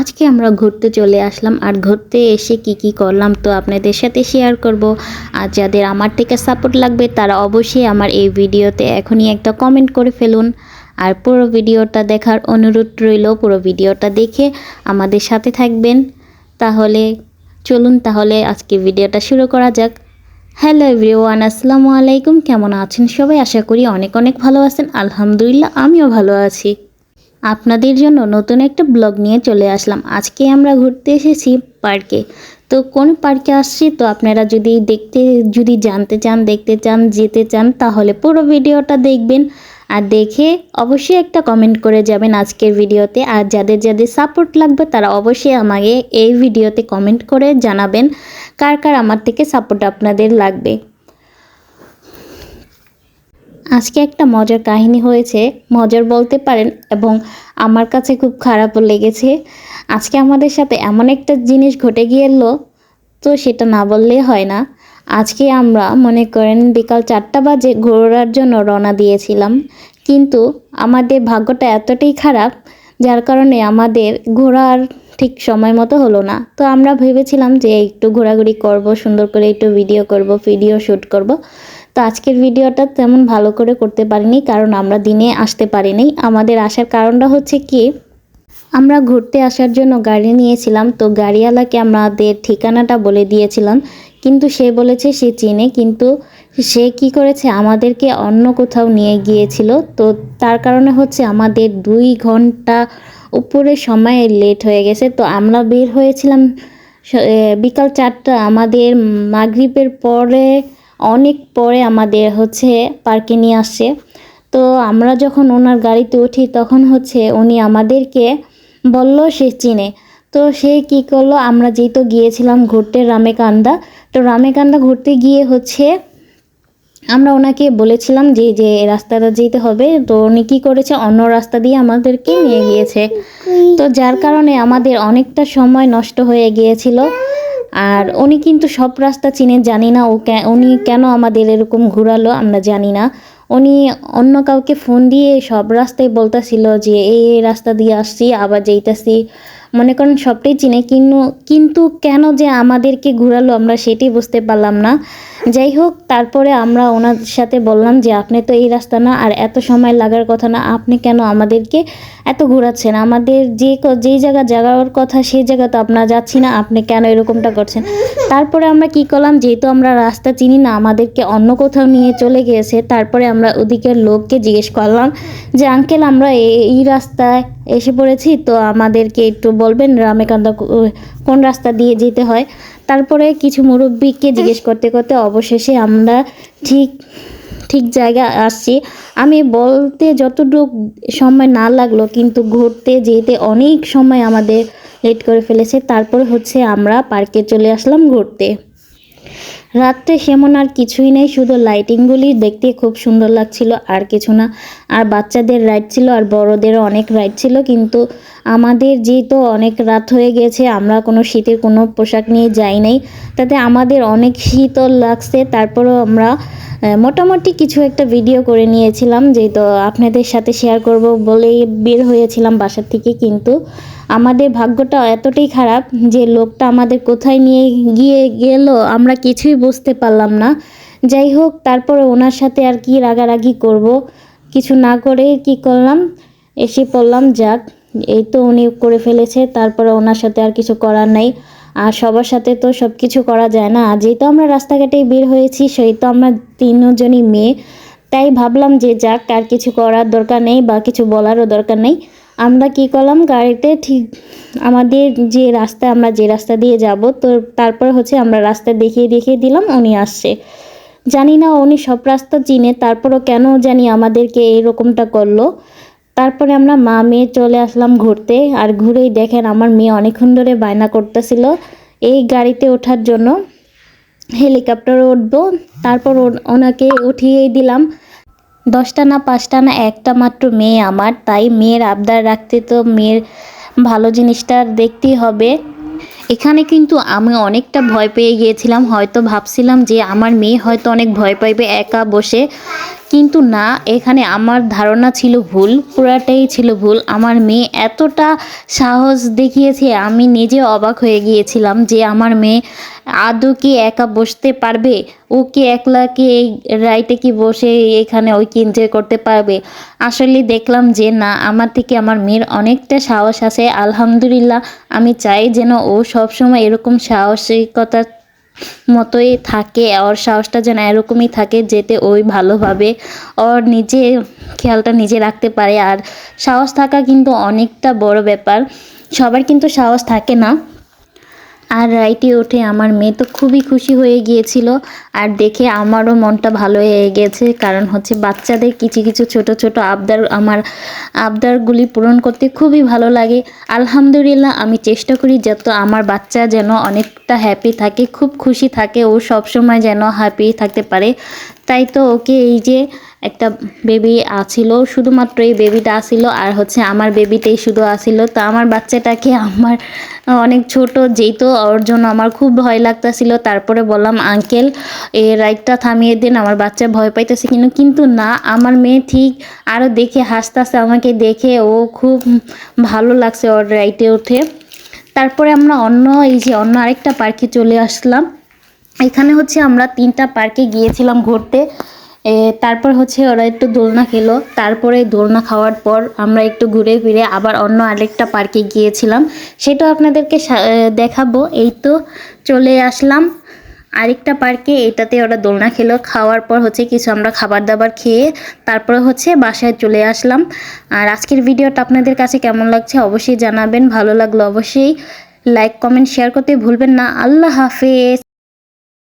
আজকে আমরা ঘুরতে চলে আসলাম আর ঘুরতে এসে কি কি করলাম তো আপনাদের সাথে শেয়ার করব। আর যাদের আমার থেকে সাপোর্ট লাগবে তারা অবশ্যই আমার এই ভিডিওতে এখনই একটা কমেন্ট করে ফেলুন। আর পুরো ভিডিওটা দেখার অনুরোধ রইল, পুরো ভিডিওটা দেখে আমাদের সাথে থাকবেন। তাহলে চলুন তাহলে আজকে ভিডিওটা শুরু করা যাক। হ্যালো এভরিওয়ান আসসালামু আলাইকুম। কেমন আছেন সবাই? আশা করি অনেক অনেক ভালো আছেন। আলহামদুলিল্লাহ, আমিও ভালো আছি। আপনাদের জন্য নতুন একটা ব্লগ নিয়ে চলে আসলাম। আজকে আমরা ঘুরতে এসেছি পার্কে। তো কোন পার্কে আসছি? তো আপনারা যদি দেখতে, যদি জানতে চান, দেখতে চান, যেতে চান, তাহলে পুরো ভিডিওটা দেখবেন। আর দেখে অবশ্যই একটা কমেন্ট করে যাবেন আজকের ভিডিওতে। আর যাদের যাদের সাপোর্ট লাগবে, তারা অবশ্যই আমাকে এই ভিডিওতে কমেন্ট করে জানাবেন। কার কার আমার থেকে সাপোর্ট আপনাদের লাগবে? আজকে একটা মজার কাহিনী হয়েছে, মজার বলতে পারেন এবং আমার কাছে খুব খারাপও লেগেছে। আজকে আমাদের সাথে এমন একটা জিনিস ঘটে গিয়েলো, তো সেটা না বললে হয় না। আজকে আমরা মনে করেন বিকাল চারটা বাজে ঘোরার জন্য রওনা দিয়েছিলাম, কিন্তু আমাদের ভাগ্যটা এতটাই খারাপ, যার কারণে আমাদের ঘোরার ঠিক সময় মতো হলো না। তো আমরা ভেবেছিলাম যে একটু ঘোরাঘুরি করব, সুন্দর করে একটু ভিডিও করব ভিডিও শ্যুট করব। তো আজকের ভিডিওটা তেমন ভালো করে করতে পারিনি, কারণ আমরা দিনে আসতে পারিনি। আমাদের আসার কারণটা হচ্ছে কি, আমরা ঘুরতে আসার জন্য গাড়ি নিয়েছিলাম, তো গাড়িওয়ালাকে আমাদের ঠিকানাটা বলে দিয়েছিলাম। কিন্তু সে বলেছে সে চিনে, কিন্তু সে কি করেছে, আমাদেরকে অন্য কোথাও নিয়ে গিয়েছিল। তো তার কারণে হচ্ছে আমাদের দুই ঘণ্টা উপরে সময় লেট হয়ে গেছে। তো আমরা বের হয়েছিলাম বিকাল চারটা, আমাদের মাগরিবের পরে অনেক পরে আমাদের হচ্ছে পার্কে নিয়ে আসছে তো আমরা যখন ওনার গাড়িতে উঠি, তখন হচ্ছে উনি আমাদেরকে বলল, সে চিনে। তো সে কি করল, আমরা যেই তো গিয়েছিলাম ঘুরতে রামেকান্দা, তো রামেকান্দা ঘুরতে গিয়ে হচ্ছে আমরা ওনাকে বলেছিলাম যে যে রাস্তাটা যেতে হবে। তো উনি কী করেছে, অন্য রাস্তা দিয়ে আমাদেরকে নিয়ে গিয়েছে। তো যার কারণে আমাদের অনেকটা সময় নষ্ট হয়ে গিয়েছিল। আর উনি কিন্তু সব রাস্তা চিনে, জানি না ও উনি কেন আমাদের এরকম ঘুরালো আমরা জানি না। উনি অন্য কাউকে ফোন দিয়ে সব রাস্তায় বলতেছিল যে, এই এই রাস্তা দিয়ে আসছি, আবার যেইতাছি। মনে করেন সবটাই চিনে কিন্তু কিন্তু কেন যে আমাদেরকে ঘুরালো আমরা সেটি বুঝতে পারলাম না। যাই হোক, তারপরে আমরা ওনার সাথে বললাম যে, আপনি তো এই রাস্তা না, আর এত সময় লাগার কথা না, আপনি কেন আমাদেরকে এত ঘোরাচ্ছেন? আমাদের যে যেই জায়গা যাওয়ার কথা সেই জায়গা তো আপনারা যাচ্ছি না, আপনি কেন এরকমটা করছেন? তারপরে আমরা কি করলাম, যেহেতু আমরা রাস্তা চিনি না, আমাদেরকে অন্য কোথাও নিয়ে চলে গিয়েছে, তারপরে আমরা ওদিকের লোককে জিজ্ঞেস করলাম যে, আঙ্কেল, আমরা এই রাস্তায় এসে পড়েছি, তো আমাদেরকে একটু বলবেন রামেকান্দা কোন রাস্তা দিয়ে যেতে হয়? তারপরে কিছু মুরব্বীকে জিজ্ঞেস করতে করতে অবশেষে আমরা ঠিক ঠিক জায়গা আসছি। আমি বলতে যতটুকু সময় না লাগল, কিন্তু ঘুরতে যেতে অনেক সময় আমাদের লেট করে ফেলেছে। তারপর হচ্ছে আমরা পার্কে চলে আসলাম ঘুরতে। রাত্রে সেমন আর কিছুই নেই, শুধু লাইটিংগুলি দেখতে খুব সুন্দর লাগছিল, আর কিছু না। আর বাচ্চাদের রাইড ছিল, আর বড়দেরও অনেক রাইড ছিল, কিন্তু আমাদের যেহেতু অনেক রাত হয়ে গেছে, আমরা কোনো শীতের কোনো পোশাক নিয়ে যাই নাই। তাতে আমাদের অনেক শীতল লাগছে, তারপরেও আমরা মোটামুটি কিছু একটা ভিডিও করে নিয়েছিলাম, যেহেতু আপনাদের সাথে শেয়ার করব বলেই বের হয়েছিলাম বাসার থেকে, কিন্তু আমাদের ভাগ্যটা এতটাই খারাপ যে লোকটা আমাদের কোথায় নিয়ে গিয়ে গেল, আমরা কিছুই বুঝতে পারলাম না। যাই হোক, তারপরে ওনার সাথে আর কি রাগারাগি করব। কিছু না করে কি করলাম? এসে পড়লাম, যাক, এই তো উনি করে ফেলেছে, তারপরে ওনার সাথে আর কিছু করার নাই। আর সবার সাথে তো সব কিছু করা যায় না। আর যেহেতু আমরা রাস্তাঘাটেই বের হয়েছি, সেই তো আমরা তিনজনই মেয়ে। তাই ভাবলাম যে যাক, আর কিছু করার দরকার নেই বা কিছু বলারও দরকার নেই। আমরা কি করলাম? গাড়িতে ঠিক আমাদের যে রাস্তা, আমরা যে রাস্তা দিয়ে যাব, তো তারপর হচ্ছে আমরা রাস্তা দেখিয়ে দেখিয়ে দিলাম, উনি আসছে। জানি না উনি সব রাস্তা চিনে, তারপরও কেন জানি আমাদেরকে এরকমটা করল। তারপরে আমরা মা মেয়ে চলে আসলাম ঘুরতে, আর ঘুরেই দেখেন আমার মেয়ে অনেকক্ষণ ধরে বায়না করতেছিল এই গাড়িতে ওঠার জন্য। হেলিকপ্টারে উঠবো, তারপর ওনাকে উঠিয়েই দিলাম। দশটা না পাঁচটা না একটা মাত্র মেয়ে আমার, তাই মেয়ের আবদার রাখতে তো মেয়ের ভালো জিনিসটা দেখতেই হবে। এখানে কিন্তু আমি অনেকটা ভয় পেয়ে গিয়েছিলাম, হয়তো ভাবছিলাম যে আমার মেয়ে হয়তো অনেক ভয় পাইবে একা বসে। কিন্তু না, এখানে আমার ধারণা ছিল ভুল, পুরাটাই ছিল ভুল। আমার মেয়ে এতটা সাহস দেখিয়েছে, আমি নিজে অবাক হয়ে গিয়েছিলাম যে আমার মেয়ে আদৌ কি একা বসতে পারবে? ও কি একলা কি এই রাইটে কি বসে এখানে ওই কি এনজয় করতে পারবে? আসলে দেখলাম যে না, আমার থেকে আমার মেয়ের অনেকটা সাহস আছে। আলহামদুলিল্লাহ, আমি চাই যেন ও সবসময় এরকম সাহসিকতা মতোই থাকে, ওর সাহসটা যেন এরকমই থাকে যেতে ওই ভালোভাবে ওর নিজে খেয়ালটা নিজে রাখতে পারে। আর সাহস থাকা কিন্তু অনেকটা বড় ব্যাপার। সবার কিন্তু সাহস থাকে না। আর রাইটে ওঠে আমার মেয়ে তো খুবই খুশি হয়ে গিয়েছিল। আর দেখে আমারও মনটা ভালো হয়ে গেছে, কারণ হচ্ছে বাচ্চাদের কিছু কিছু ছোট ছোট আবদার আমার আবদারগুলি পূরণ করতে খুবই ভালো লাগে। আলহামদুলিল্লাহ, আমি চেষ্টা করি যত আমার বাচ্চা যেন অনেকটা হ্যাপি থাকে, খুব খুশি থাকে, ও সবসময় যেন হ্যাপি থাকতে পারে। তাই তো ওকে এই যে একটা বেবি আছিল, শুধুমাত্র এই বেবিটা আসিল আর হচ্ছে আমার বেবিতেই শুধু আসিল তো আমার বাচ্চাটাকে আমার অনেক ছোট, যেই তো ওর জন্য আমার খুব ভয় লাগতাছিল। তারপরে বললাম, আঙ্কেল এই রাইডটা থামিয়ে দিন, আমার বাচ্চা ভয় পাইতেছে কিন্তু কিন্তু না, আমার মেয়ে ঠিক আরও দেখে হাসতেছে, আমাকে দেখে ও খুব ভালো লাগছে ওর রাইডে উঠে। তারপরে আমরা অন্য এই যে অন্য আরেকটা পার্কে চলে আসলাম। এখানে হচ্ছে আমরা তিনটা পার্কে গিয়েছিলাম ঘুরতে। তারপর হচ্ছে ওরা একটু দোলনা খেলো। তারপরে দোলনা খাওয়ার পর আমরা একটু ঘুরে ফিরে আবার অন্য আরেকটা পার্কে গিয়েছিলাম। সেটা আপনাদেরকে দেখাবো। এই তো চলে আসলাম আরেকটা পার্কে। এটাতে ওরা দোলনা খেলো। খাওয়ার পর হচ্ছে কিছু আমরা খাবার দাবার খেয়ে তারপরে হচ্ছে বাসায় চলে আসলাম। আর আজকের ভিডিওটা আপনাদের কাছে কেমন লাগছে অবশ্যই জানাবেন। ভালো লাগল অবশ্যই লাইক, কমেন্ট, শেয়ার করতে ভুলবেন না। আল্লাহ হাফেজ।